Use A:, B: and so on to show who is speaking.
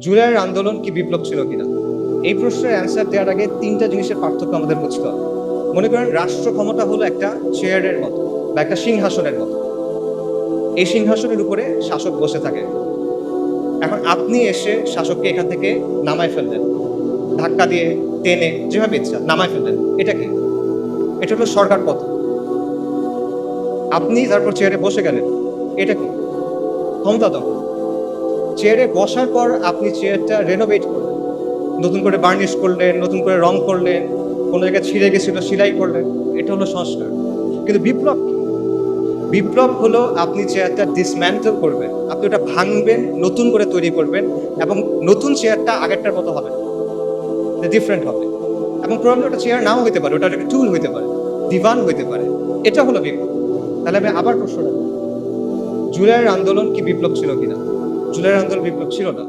A: জুলাইয়ের আন্দোলন কি বিপ্লব ছিল কিনা? এই প্রশ্নের অ্যান্সার দেওয়ার আগে তিনটা জিনিসের পার্থক্য আমাদের বুঝতে হবে। মনে করেন, রাষ্ট্র ক্ষমতা হলো একটা চেয়ারের মতো বা একটা সিংহাসনের মতো। এই সিংহাসনের উপরে শাসক বসে থাকে। এখন আপনি এসে শাসককে এখান থেকে নামায় ফেললেন। ধাক্কা দিয়ে, টেনে, যেভাবে ইচ্ছা, নামায় ফেললেন। এটা কি? এটা হলো সরকার পথ। আপনি তারপর চেয়ারে বসে গেলেন। এটা কি? ক্ষমতা দখল। চেয়ারে বসার পর আপনি চেয়ারটা রেনোভেট করলেন। নতুন করে বার্নিশ করলেন, নতুন করে রং করলেন, কোনো জায়গায় ছিঁড়ে গেছিল, সিলাই করলেন, এটা হলো সংস্কার। কিন্তু বিপ্লব কি? বিপ্লব হলো আপনি চেয়ারটা ডিসম্যান্টেল করবেন, আপনি ওটা ভাঙবেন, নতুন করে তৈরি করবেন, এবং নতুন চেয়ারটা আগেরটার মতো হবে না। ডিফারেন্ট হবে। এবং প্রবলেম ওটা চেয়ার নাও হতে পারে, ওটা একটা টুল হইতে পারে দিবান হইতে পারে। এটা হলো বিপ্লব। তাহলে আমি আবার প্রশ্ন রাখব। জুলাইয়ের আন্দোলন কি বিপ্লব ছিল কিনা? জুলাইয়ের আন্দোলন বিপ্লব ছিল না